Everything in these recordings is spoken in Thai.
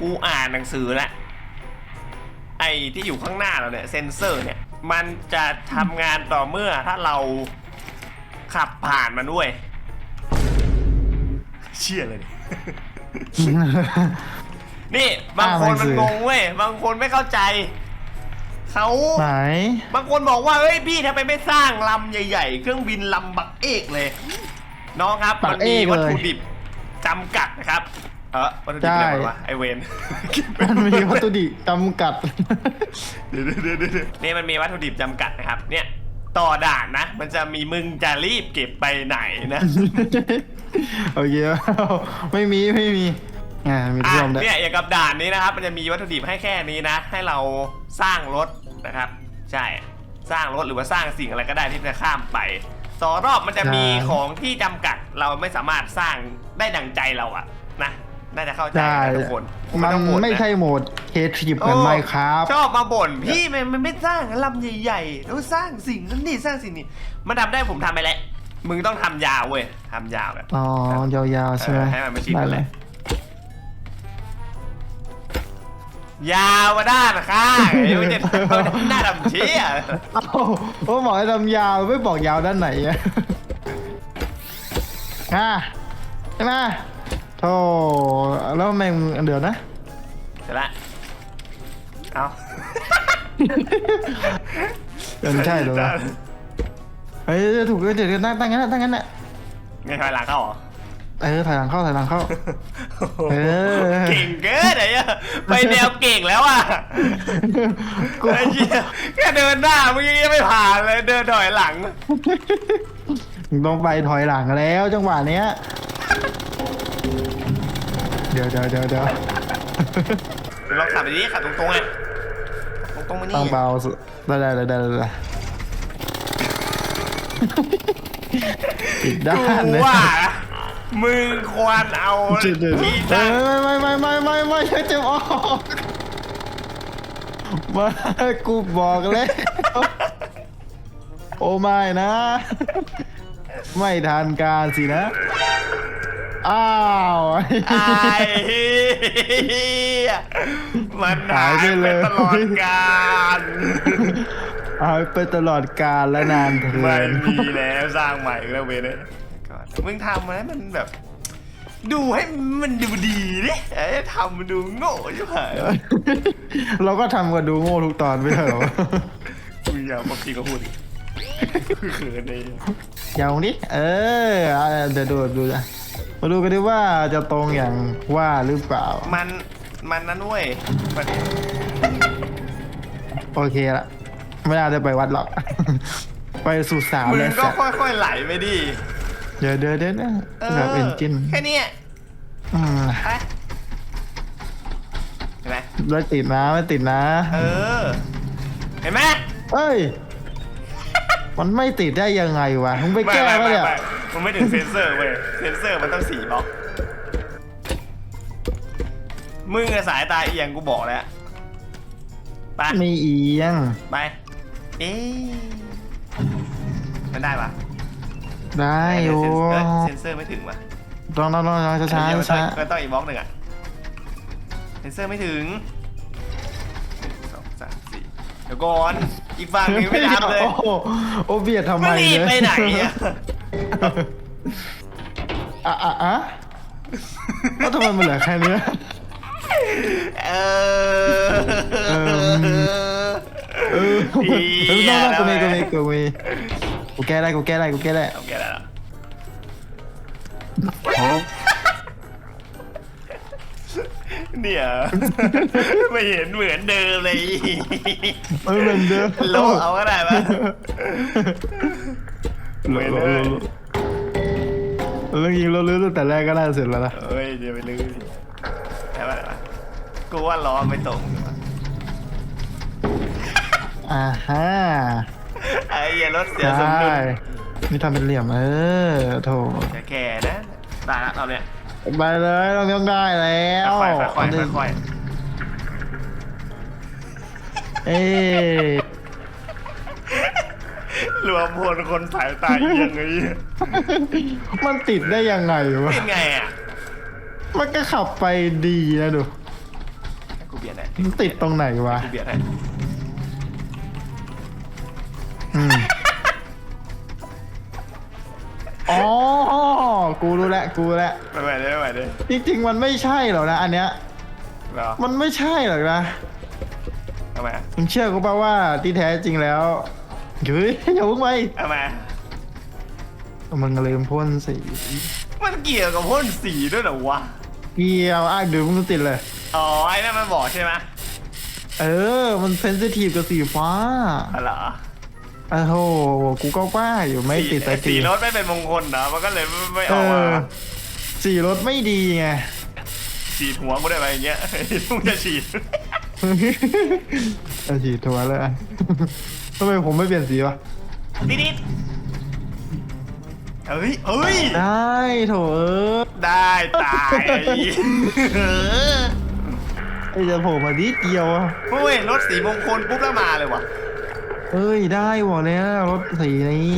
กูอ่านหนังสือแล้วไอ้ที่อยู่ข้างหน้าเราเนี่ยเซนเซอร์เนี่ย มันจะทำงานต่อเมื่อถ้าเราขับผ่านมันด้วย เชื่อเลยนี่บางคนอ่านหนัมันงสืองงเว้ยบางคนไม่เข้าใจเขาไหน บางคนบอกว่าเฮ้ยพี่ทำไมไม่สร้างลำใหญ่ ๆ เครื่องบินลำบักเอกเลย น้องครับบัมันกเอมีกวัตเลยถุดิบจำกัดนะครับ เออวัตถุดิบอะไรวะไอเวนมันมีวัตถุดิบจำกัดเดี๋ยวเดี๋ยวเดี๋ยวเดี๋ยวนี่มันมีวัตถุดิบจำกัดนะครับ เนี่ยต่อด่านนะ มันจะมีมึงจะรีบเก็บไปไหนนะโอเคไม่มีไม่มีอ่ามีอะท่วมด้วยเนี่ยอย่างกับด่านนี้นะครับ มันจะมีวัตถุดิบให้แค่นี้นะ ให้เราสร้างรถนะครับ ใช่สร้างรถหรือว่าสร้างสิ่งอะไรก็ได้ที่จะข้ามไปสองรอบมันจะมีของที่จำกัดเราไม่สามารถสร้างได้ดังใจเราอะนะ น่าจะเข้าใจใช่กันทุกคนมันต้องบ่ะไม่ใช่โหมดเคทริปเหมือนไมครับชอบมาบ่นพี่มันมันไม่สร้างลำใหญ่ๆแล้วสร้างสิ่งนั้นนี่สร้างสิ่งนี้มันทำได้ผมทำไปแล้วมึงต้องทำยาวเว้ยทำยาวแบบอ๋อยาวๆใช่ไหมเออให้มันมาชิดได้กันเลเลยยยาวมาด้านข้างไอ้ไม่ได้หน้าดำเชี่ยเอ้าโอ้บอกให้ทำยาวไม่บอกยาวด้านไหนอะอะใช่ไหม โธ่แล้วแม่งเดี๋ยวนะ เสร็จละเอาเดี๋ยวใช่เหรอวะเฮ้ยถูกเดี๋ยวเดี๋ยวตั้งตั้งงั้นนะตั้งงั้นน่ะไงถอยหลังเข้าเหรอเออถอยหลังเข้าถอยหลังเข้า เออ เก่งเกินไอ้เหี้ยไปแนวเก่งแล้วอะกูไอ้เหี้ยแค่เดินหน้ามึงยังไม่ผ่านเลยเดินถอยหลังต้องไปถอยหลังแล้วจังหวะเนี้ยเดี๋ยวเดี๋ยวเดี๋ยวเดี๋ยวลองขับไปดิขับตรงๆไงตรงๆมานี่ต้องเบาสุดได้ได้ได้ได้ได้ปิดด้านกูเลยว่านะมึงควรเอาจุดเดือดที่ไม่ตั้งไม่ไม่ไม่ไม่ไม่ไม่ไม่จะออกมากูบอกเลย โอ้ไม่นะ ไม่ทันการสินะ อ้าวไอ้เหี้ยมันหายหายไปไปเลยตลอดกาลเอาไปตลอดกาลและนานเทิไม่นมีแล้วสร้างใหม่แล้วเวยเนี่ยก่อนมึงทำมาให้มันแบบ ดูให้มันดูดีดิไอ้ทำมันดูโง่ชิบหายเราก็ทำกันดูโง่ทุกตอนไม่ใช่เหรอมึงอย่าบอกพี่ก็พูดดิเขินเลยอย่างนี้เอออะเดี๋ยวดูดูนะ มาดูกันดิว่าจะตรงอย่างว่าหรือเปล่า มันมันนั่นเว้ยมันโอเคละไม่น่าจะไปวัดหรอก ไปสู่สามมึงเลยก็สัตว์ค่อยๆไหลไปดิเดี๋ยวเดี๋ยวเดี๋ยวนะเออแบบเอนจินแค่เนี้ยอืมไปเห็นไหมไม่ติดนะไม่ติดนะ เออ เห็นไหมเอ้ย มันไม่ติดได้ยังไงวะมึงไปแก้ไม่ปะไม่เนี่ย ไม่ มันไม่ถึงเซนเซอร์เว้ย เซนเซอร์มันต้องสี่บล็อก มึงอะสายตาเอียงกูบอกแล้ว ไปมีเอียง ไป เอ๊ะมันได้ปะได้อยู่เอ้ยเซนเซอร์ไม่ถึงวะต้องต้องต้องช้าช้าเดี๋ยวมันต้ช้าองมันต้องอีกบล็อกหนึ่งอะเซนเซอร์ไม่ถึงหนึ่งสองสามสี่เดี๋ยวก่อน อีกฝั่งหนึงไม่ทำเลย โอ้โหโอเบียดทำไมไม่รีบเนี่ยไปไหนอะ อะอะอะแล้วทำไมมันเหลือแค่เนี้ย เออเออ เออเออต้องกูมีกูมีกูมีกูแก้ได้กูแก้ได้กูแก้ได้โอเคแล้วเนี่ยไม่เห็นเหมือนเดิมเลยไม่เหมือนเดิม โลเอาก็ได้ปะ โลโลโลเรื่องยิงเราลื้อตั้งแต่แรกก็น่าจะเสร็จแล้วนะเฮ้ยจะไปลื้อดิได้ปะได้ปะกูว่าล้อไม่ตรงอยู่ปะอ่าฮะไอ้เหี้ยรถเสียสมใช่ดุลนี่ทำเป็นเหลี่ยมเออโถจะแก่นะตายละเราเนี่ยไปเลยเราต้องได้แล้วค่อยๆค่อยๆค่อยเอ้ยๆ รวมพลคนสายตาเอียงไงมันติดได้ยังไงวะ เป็นไงอะมันก็ขับไปดีนะดู กูเบียดให้มันติดตรงไหนวะ กูเบียดให้อืมอ๋อ กูรู้แล้วกูรู้แล้วไม่ไหวเลยไม่ไหวเลยจริงๆ มันไม่ใช่หรอกนะ อันเนี้ย เหรอมันไม่ใช่หรอกนะ ทำไมอะ มึงเชื่อกูป่าว่าที่แท้จริงแล้ว เฮ้ยอย่าเพิ่งไปทำไมอะมึงลืมพ่นสีมันเกี่ยวกับพ่นสีด้วยเหรอวะ เกี่ยวอะดูมึงติดเลย อ๋อ ไอ้นั่นมันบอกใช่ไหมเออ มันเซนซิทีฟกับสีฟ้าอ๋อเหรอโอ้โหกูก็ว่าอยู่ไม่ติดแต่สีรถไม่เป็นมงคลนะมันก็เลยไม่ไม่เอออกมาอสีรถไม่ดีไง ฉีดหัวกูได้ไหมอย่างเงี้ยทุกจะฉีด เอาฉีดทัวร์เลยอะ ทำไมผมไม่เปลี่ยนสีวะนิดนิดเฮ้ยเฮ้ย ได้โถเออได้ตายไอ้เออไอ้จะโผล่มาดิดเดียวอะเฮ้ยรถสีมงคลปุ๊บแล้วมาเลยว่ะ เอ้ยได้หมดเลยนะรถสีนี้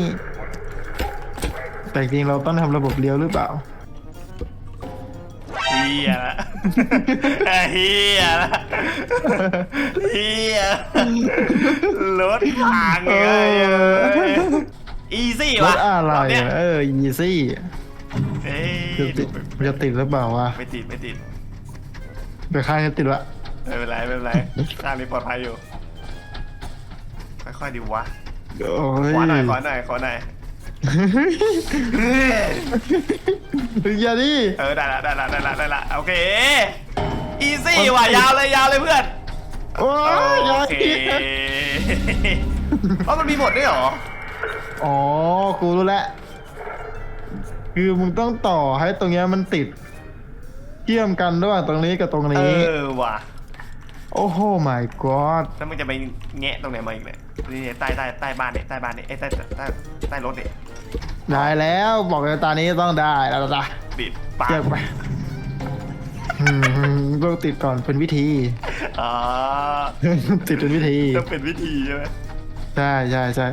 แต่จริงเราต้องทำระบบเลี้ยวหรือเปล่าเฮียละเฮียละเฮียรถพังไงอีซี่รวะถอะไรบเนี้ยอะเออยีซี่เอ้ยจะติดมันจะติดหรือเปล่าวะไม่ติดไม่ติดไปข้างจะติดละไม่เป็นไรไม่เป็นไรข้างนี้ปลอดภัยอยู่ ค่อยๆดิวะ โอ้ยขอหน่อยขอหน่อยขอหน่อย อย่าดิเออได้ละได้ละได้ละได้ละโอเคอีซี่ว่ะยาวเลยยาวเลยเพื่อนโอ้ยย่าโอเคดิเพราะมันมีหมดด้วยเหรออ๋อ กูรู้แล้ว คือมึงต้องต่อให้ตรงเนี้ยมันติดเชื่อมกันระหว่างตรงนี้กับตรงเอนี้ อว่ะ โอ้โห my god แล้วมึงจะไปแงะตรงไหนมาอีกเนี่ยนี่ใต้ใต้ใต้บ้านเนี่ยใต้บ้านเนี่ยไอ้ยใต้ใต้ใต้รถเนี่ยได้แล้วบอกเลยตอนนี้ต้องได้แล้วจ้ะติดปาเชือกไปอืมต้องติดก่อนเป็นวิธี อ๋อติดเป็นวิธีต้องเป็นวิธีใช่ไหมใช่ใช่ใช่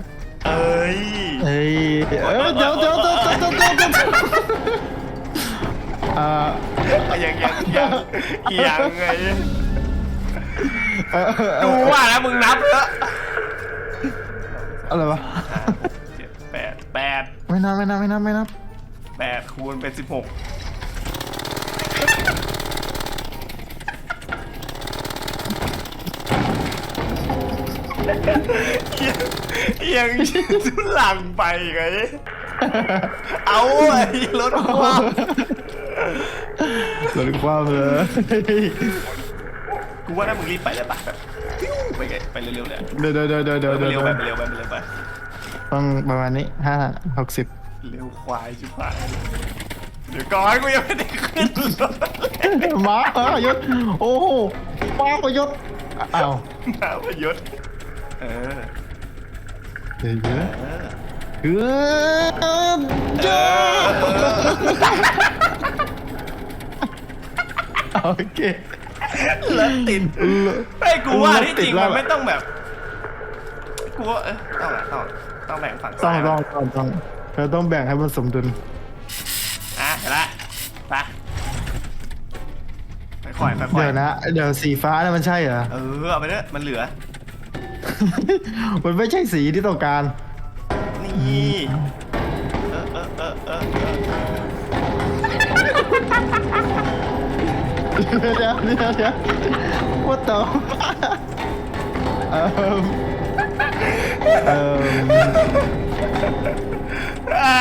เอ้ยเอ้ยเอ้ยเดี๋ยวเดี๋ยวเดี๋ยวเดี๋ยวเดี๋ยวเดี๋ยวเดี๋ยวเอ่อ ยังยังยังยังไงเอ่อเอ่อ ดูว่านะมึงนับเถอะอะไรวะห้าหกเจ็ดแปดแปดไม่นับไม่นับไม่นับไม่นับแปดคูณเป็นสิบหกยังทุลังไปไงเอาไอ้รถว่าหรือความเลย กูว่าถ้ามึงรีบไปเลยปะแบบปิ้วไปไงไปเร็วๆเลยเดี๋ยวเดี๋ยวเดี๋ยวเดี๋ยวเอเดี๋ยวอเดี๋ยวไปเร็วไปเร็วไปเร็วไปต้องประมาณนี้ห้าหกสิบเร็วควายชิบหายเดี๋ยวก่อนกูยังไม่ได้ขึ้นรถเลยม้าพยศโอ้โหม้าพยศอ้าวมาพยศเออเดี๋ยวเดี๋ยวเออเออจ้าโอเค รถติดไอ้ยกูว่าที่จริงมันไม่ต้องแบบกูว่าเออต้องอะต้องต้องแบ่งฝั่งต้อซ้างยต้องต้องต้องเราต้องแบ่งให้มันสมดุลอะเห็นละไปค่อยๆค่อยๆเดี๋ยวนะ เดี๋ยวสีฟ้าเนี่ยมันใช่เหรอ เออเอาไปเถอะมันเหลือ มันไม่ใช่สีที่ต้องการ นี่ เออเออเออเออเออ เดี๋ยวเดี๋ยวเดี๋ยวเดี๋ยว what the เอ่อเอ่อไอ้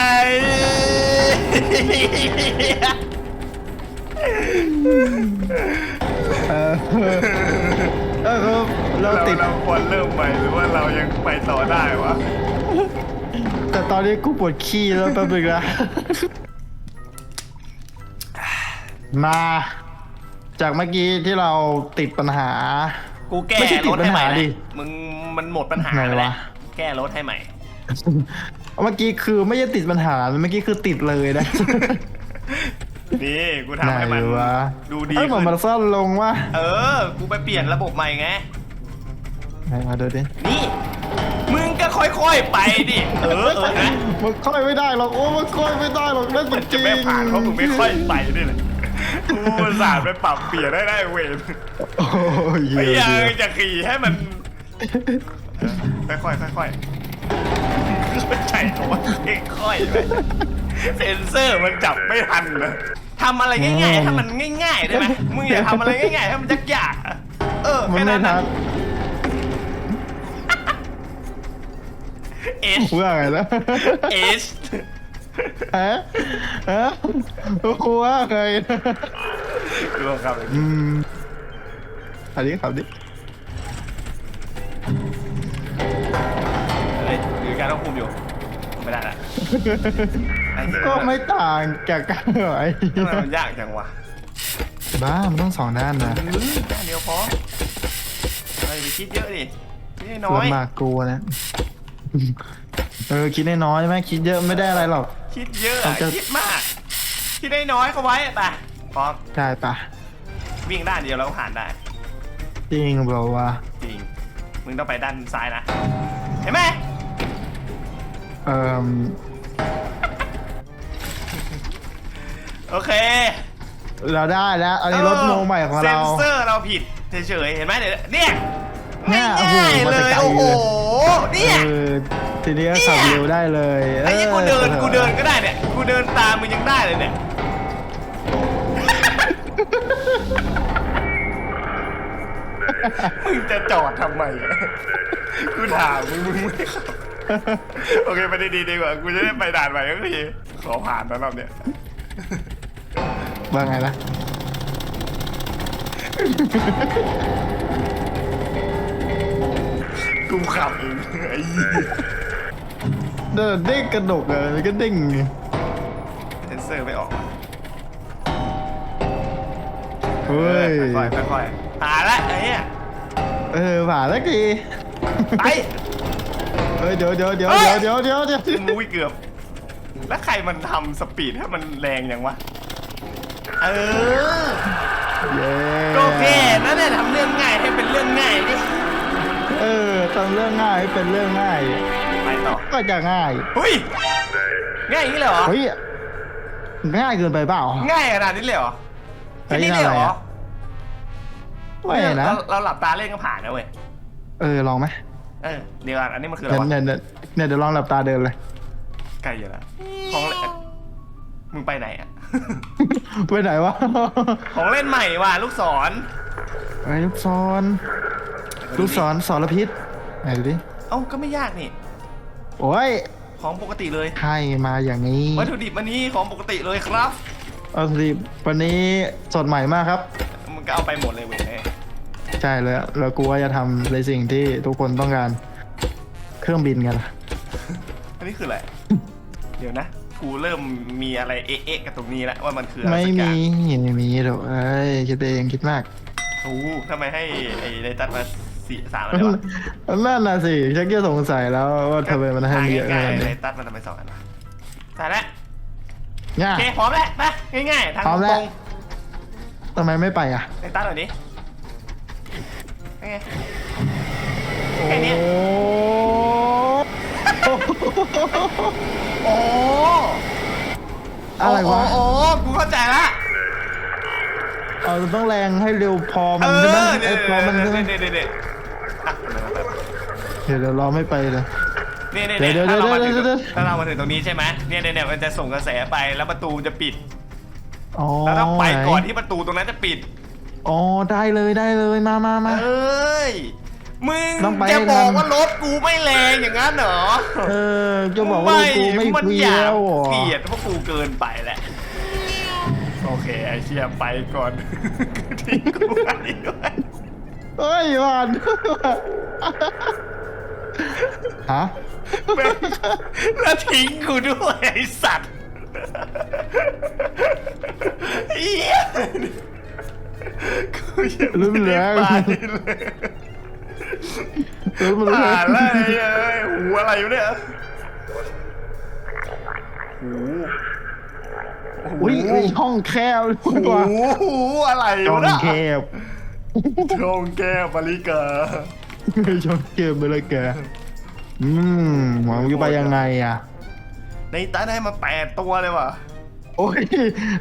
เอ่อเออครับเราเราติด เราควรเริ่มใหม่หรือว่าเรายังไปต่อได้วะ แต่ตอนนี้กูปวดขี้แล้วแป๊บนึงนะ มา จากเมื่อกี้ที่เราติดปัญหา กูแก้ไม่ใช่ติรดถให้ใหม่ปัญหาแล้ดิวมึงมันหมดปัญหาไหนไปแล้ววะแก้รถให้ใหม่ เมื่อกี้คือไม่ใช่ติดปัญหาเมื่อกี้คือติดเลยนะ นี่กูไหนทำให้มันวะ ดูดีเอ้ยขึ้มันนมาซ่อนลงวะเออ กูไปเปลี่ยนระบบใหม่ไง ไหนมาดูดินี่ มึงก็ค่อยๆไปดิ เออเออนะมันค่อยไม่ได้หรอกโอ้มันค่อยไม่ได้หรอกนั่นมัมันนจจะริงไม่ผ่านเพราะมึงไม่ค่อยไปนี่แหละ กูอุตสาห์ไปปรับเปลี่ยนได้ได้เวรโอ้ยเหี้ไม่ยอยากเหี้ยจะขี่ให้มันเออค่อยๆค่อยๆเข้าใจคำว่าค่อยๆไหมเซนเซอร์มันจับไม่ทันนะทำอะไรง่ายๆถ้ามันง่ายๆได้ไหมมึงอย่าทำอะไรง่ายๆถ้ามันยากๆอะเออมันแค่ไม่นั้นทันะนเอชว่าไงนะเอช ฮะฮะกูว่าไงดูครับอืมขับดิขับดิเฮ้ยหรือการต้องคุมอยู่ ไม่ได้ละไอ้เหี้ยก็ไม่ต่างจากกันเหรอไอ้ทำไมมันยากจังวะบ้ามันต้องสองด้านนะอืมด้านเดียวพอไอ้ยไปคิดเยอะดิคิดน้อยลำบากกูนะ เออคิดน้อยๆไหมคิดเยอะไม่ได้อะไรหรอก คิดเยอะมันอะจะคิดมาก คิดได้น้อยก็ไว้ไปพร้อมได้ปะวิ่งด้านเดียวแล้วก็ผ่านได้ จริงบอกว่าจริง มึงต้องไปด้านซ้ายนะ เห็นไหมเออโอเคเราได้แล้ว อันนี้รถโมใหม่ของเรา เซนเซอร์เราผิดเฉยๆเห็นไหมเดี๋ยวเนี่ยเนี่ง่ายยโอ้โหๆมาเลแต่ยไกลโอ้โหเลยเนี่ยเออ ทีนี้ก็ขับเนี่ยเร็วได้เลยไอ้ยี่ออกูเดินออกูเดินก็ได้เนี่ยกูเดินตามมึงยังได้เลยเนี่ยมึงจะจอดทำไมอะกูถามมึงมึงไม่ขับโอเคไปดีๆดีกว่ากูจะได้ไปด่านใหม่ก็คือขอผ่านนะรอบเนี้ยว่าไงนะกูขับเองไอ้ยี่ เดินเด้งกระดกอะมันก็เด้งไงเซนเซอร์ไม่ออกเฮ้ยค่อยๆค่อยๆผ่านละไอ้เนี่ยเออผ่านแล้วกีไปเฮ้ยเดี๋ยวเดี๋ยวเดี๋ยวเฮ้ยเดี๋ยวเดี๋ยวเดี๋ยวเดี๋ยวมุ้ยเกือบ แล้วใครมันทำสปีดให้มันแรงอย่างวะ เออเย้ก็โอเคนั่นแหละทำเรื่องง่ายให้เป็นเรื่องง่ายดิ เออทำเรื่องง่ายให้เป็นเรื่องง่าย ไปต่อก็จะง่ายเฮ้ยง่ายอย่างนี้เลยเหรอเฮ้ยง่ายเกินไปเปล่าง่ายขนาดนี้เลยเหรอเฮ้แค่ยนี้เลยเหรอะไรออะไม่นะเราเราหลับตาเล่นก็ผ่านนะเว้ยเออลองไหมเออเดี๋ยวก่อนอันนี้มันคืออะไรเนี่ยวะเนี่ยเนี่ยเนี่ยเดี๋ยวลองหลับตาเดินเลยไกลอยู่แล้วของเล่นมึงไปไหนอะไปไหนวะของเล่นใหม่ว่ะลูกศรไอ้ลูกศรลูกศรสารพิษไหนดูดิเอ้าก็ไม่ยากนี่ โอ้ยของปกติเลยให้มาอย่างนี้วัตถุดิบอันนี้ของปกติเลยครับเอาสิวันนี้สดใหม่มากครับมึงก็เอาไปหมดเลยเว้ยใช่เลยเรากลัวจะทำในสิ่งที่ทุกคนต้องการเครื่องบินกันล่ะอันนี้คืออะไร เดี๋ยวนะ กูเริ่มมีอะไรเอ๊ะๆกับตรงนี้แล้วว่ามันคืออะไรไม่สักอมีย่างไม่มีหรอกเอ้ยคิดเองคิดมากโอ้โหทำไมให้ไอ้ไดตันมา สี่สามอะไรวะนั่นน่ะสิชักจะสงสัยแล้วว่าทำไมมันให้เยอะง่ายขนาดๆไดนี้ตันมันทำไมสองอันวะถ่ายแล้วง่าโอเคพร้อมแล้วไปง่ายๆทางพร้อมตแล้วรงทำไมไม่ไปอะไดตันหน่อยดิไงโอ้แค่นี้โอ้อะไรวะโอ้โอ้กูเข้าใจละเอาต้องแรงให้เร็วพอเอมันใช่ไหมอเดี๋ไอ้ยวพอมันใช่ไหมเดี๋ยวเดี๋ยวเดี๋ยวอะ เดี๋ยวเดี๋ยวรอไม่ไปเลย นี่นี่เดี๋ยวถ้าเรามาถึงเดี๋ยวเดี๋ยว ถ้าเรามาถึงตรงนี้ใช่ไหมเนี่ยเนี่ยเนี่ยมันจะส่งกระแสไปแล้วประตูจะปิดอ๋อแล้วต้องไปก่อนที่ประตูตรงนั้นจะปิด อ๋อได้เลยได้เลยมามามา เอ้ย มึงต้องไปจะบอกให้ทันว่ารถกูไม่แรงอย่างนั้นเหรอเออจะบอกว่ากูไม่มันเฟี้อยากวเหรอเกลียดเพราะกูเกินไปแหละ โอเคไอเชียไปก่อนทิ้งกูไปด้วย เฮ้ยวันฮะแม่งแล้วทิ้งกูด้วยไอสัตว์เหี้ยกูยังรุนแรงไม่ได้ไปเลยเออมันผ่านแล้วไอ้เอ้ยหูอะไรอยู่เนี่ยหูอุ้ยมีช่องแคบด้หูวยว่ะหูอะไรอช่ยู่องนะแคบ ช่องแก้วปริกาช่องแคบไปเลยแกอืมหวังจะไปยังไงอะ ในตาได้มาแปดตัวเลยว่ะโอ้ย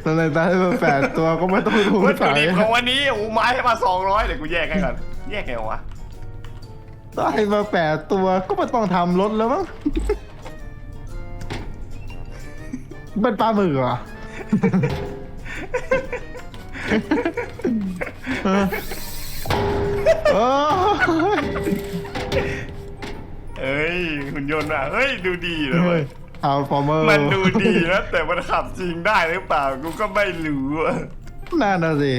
ตอนไหนตายมาแปดตัวก็ไม่ต้องดูวัตถุสายดิบของวันนี้โอ้ไม้ให้มาสองร้อยเดี๋ยวกูแยกให้ก่อนแยกไงวะตายมาแปดตัวก็ไม่ต้องทำรถแล้วมั้งเป็นปลาหมึกเหรอ เอ้ยหุ่นยนต์อะเฮ้ยดูดีเลยเว้ยเอาฟอร์เมอร์มันดูดีนะแต่มันขับจริงได้หรือเปล่ากูก็ไม่รู้อะน่าน่ะสิ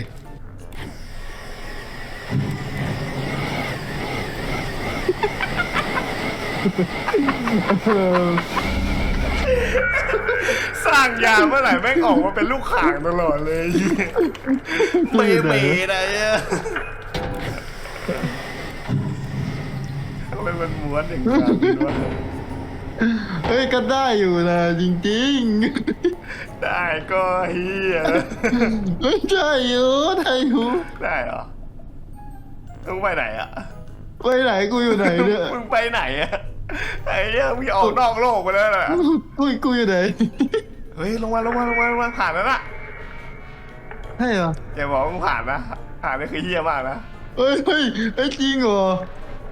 สร้างยาเมื่อไหร่แม่งออกมาเป็นลูกข่างตลอดเลยเมย์เมย์อะไรอะ ทำไมมันม้วนอย่างนั้นวะเฮ้ยก็ได้อยู่นะจริงได้ก็เฮียๆเฮ้ยได้อยู่ได้อยู่ได้เหรอมึงไปไหนอะไปไหนกูอยู่ไหนเนี่ยมึงไปไหนอะไอ้เหี้ยมึงออกนอกโลกไปแล้วน่ะกูกูอยู่ไหนเฮ้ยลงมาลงมาลงมาลงมาผ่านแล้วน่ะใช่เหรอ อย่าบอกว่ามึงผ่านนะผ่านนี่คือเฮียมากนะ เฮ้ยเฮ้ยเฮ้ยจริงเหรอ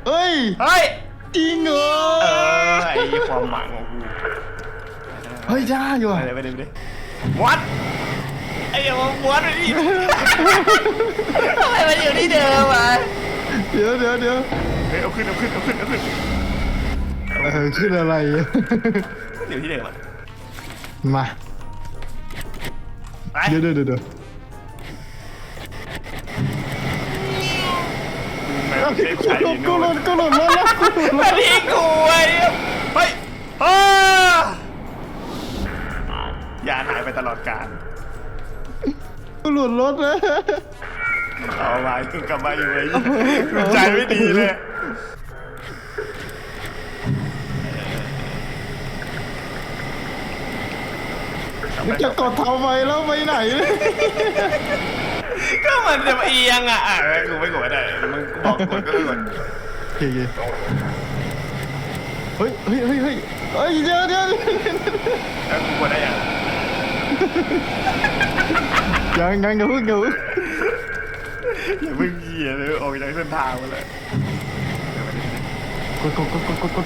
เฮ้ยเฮ้ยจริงเหรอเออไอ้เหี้ยความหวังของกูเฮ้ยได้อยู่ไปอะเลยไปเลยไปเลยม้วนไอ้เหี้ยมันม้วนไปดิทำไมมันอยู่ที่เดิมอะเดี๋ยวเดี๋ยวเดี๋ยวเฮ้ยเอาขึ้นเอาขึ้นเอาขึ้นเอาขึ้นเออขึ้นอะไรอยู่ที่เดิมอะมา ไปเดี๋ยวเดี๋ยวเดี๋ยวเดี๋ยว กูหลุดกูหลุดกูหลุดแล้วแล้วกูหลุดแล้วพี่กูไอ้เฮ้ยเฮ้ยยาหายไปตลอดกาลกูหลุดรถแล้วเอามากูกลับมาอยู่ไอ้เลยกูใจไม่ดีเลยจะกดทำไมแล้วไปไหนเนี่ย ก็มันจะเอียงอะอะกูไม่กดได้มึงบอกกดก็ไม่กดโอเคโอเฮ้ยเฮ้ยเฮ้ยเฮ้ยเฮ้ยเดี๋ยวเดี๋ยวแล้วกูกดได้ยังยังยังอย่าพิ่งอย่าเพิ่งอย่าเพิ่งเหยียเลยออกจากเส้นทางมาเลยกดกดกดกดกดกด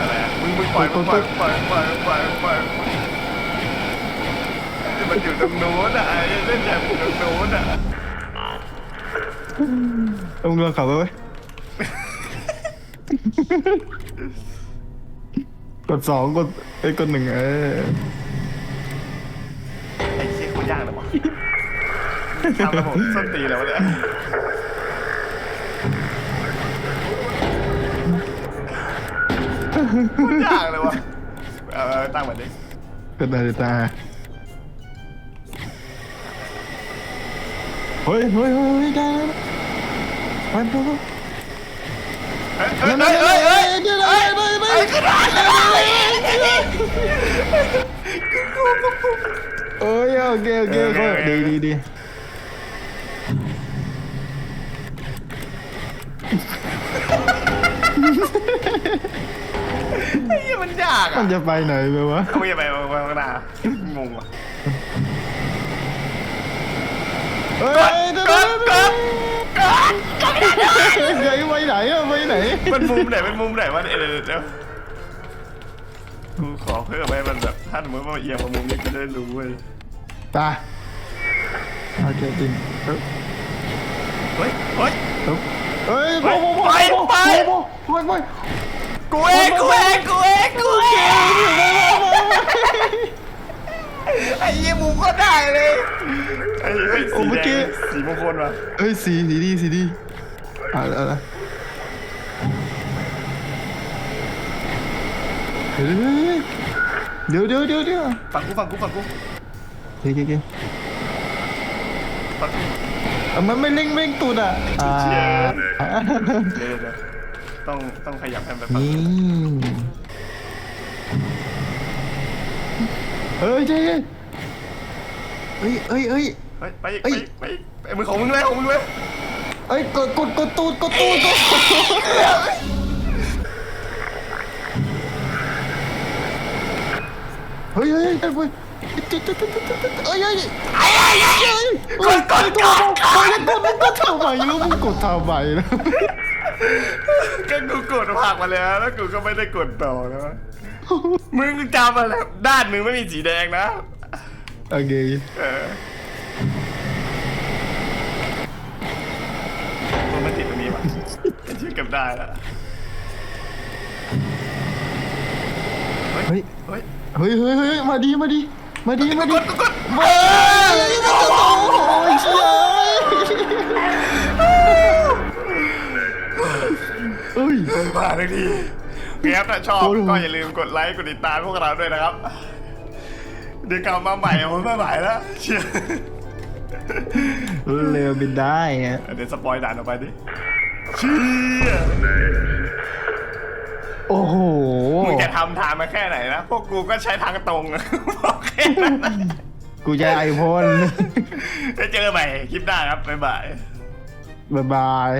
อะไรอะมึงมึงปล่อยปล่อยปล่อยปล่อยปล่อยปล่อย มันอยู่ตรงโน้นอะไอ้เส้นแยกอยู่ตรงโน้นอะเอามึงลองขับไปไว้กดสองกดไอ้ยกดหนึ่งเออไอ้เชี่ยคนยากเลยวะทำระบบส้นตีนแล้วะเนี่ยคนยากเลยวะเออตั้งแบบนี้กดนาฬิกา เฮ้ยเฮ้ยเฮ้ยได้แล้วไปไปไปเฮ้ยเฮ้ยเฮ้ยเฮ้ยเฮ้ยเดี๋ยวเดี๋ยวเดี๋ยวเดี๋ยวเดี๋ยวเฮ้ยขึ้นมาเลยเอ้ยโอเคโอเคโอเคดีดีดีไอ้เหี้ยมันยากมัอะนจะไปไหนไปวะเขาไม่จะไปข้างหน้างงว่ะ เฮ้ย กดเดี๋ยวกดกดกดเดี๋ยวไปไหนอะไปไหนมันมุมไหนเป็นมุมไหนวะเดี๋ยวเดี๋ยวกูขอเพิ่มให้มันแบบถ้าสมมติว่าเอียงมามุมนี้ก็ได้รู้เว้ยไปโอเคจริงเฮ้ยเฮ้ยเฮ้ยไปไปไปไปกูเองกูเองกูเองกูเอง ไอ้เหี้ยมุมก็ได้เลยไอ้เฮ้ยสีแดงสีมงคลว่ะเฮ้ยสีสีดีสีดีอะอะเดี๋ยวเดี๋ยวเดี๋ยวเดี๋ยวฟังกูฟังกูฟังกูเดี๋ยวเดี๋ยวเดี๋ยวฟังกูอะมันไม่เร่งเร่งตูดอะอ่าเชี่ยอะเดี๋ยวเดี๋ยวต้องต้องขยับให้มันฟังนี่ เฮ้ยเจ๊เฮ้ยเฮ้ยเฮ้ย เฮ้ยไปไปไปไปมือของมึงเลยของมึงเลยเฮ้ยกดกดกดตูดกดตูดกดเฮ้ยเฮ้ยเฮ้ยเฮ้ยเอ้ยเอ้ยไอ้ไอ้ไอ้เอ้ยกดกดกดกดกดกดทำไมแล้วมึงกดทำไมนะ ก็กูกดผักมาแล้ว แล้วกูก็ไม่ได้กดต่อนะ มึงจำมาแล้วด้านมึงไม่มีสีแดงนะ โอเคเออมันไม่ติดตรงนี้วะชื่อเกับได้แล้วเฮ้ย เฮ้ยเฮ้ยเฮ้ยเฮ้ยมาดีมาดีมาดีมาดีกดกด เฮ้ยโอ้ยเชี่ยเอ้ย มาทันทีครับถ้าชอบโอ้โหก็อย่าลืมกดไลค์กดติดตามพวกเราด้วยนะครับ เดี๋ยวกลับมาใหม่ผมไม่ไหวแล้วเชื่อเร็วบินได้ฮะเดี๋ยวสปอยด่านออกไปดิเชี่ยโอ้โหมึงจะทำทางมาแค่ไหนนะพวกกูก็ใช้ทางตรงบอกแค่นั้นนะกูจะไอพ่นไปเจอใหม่คลิปหน้าครับบ๊ายบายบ๊ายบาย